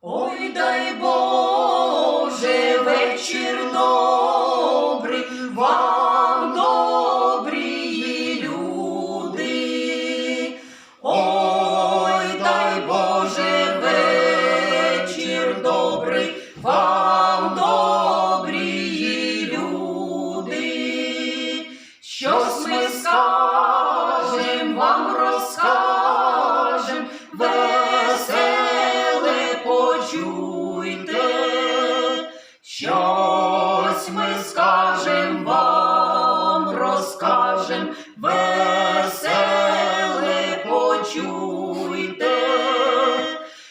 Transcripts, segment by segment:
Ой, дай Бог! Щось ми скажем вам, розкажем, веселе почуйте,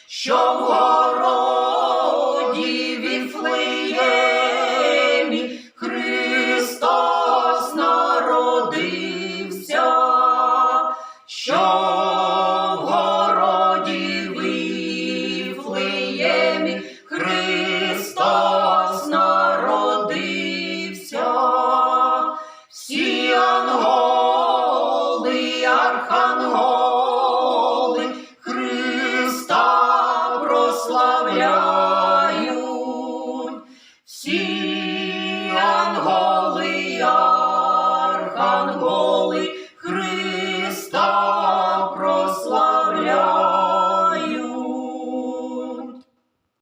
що See.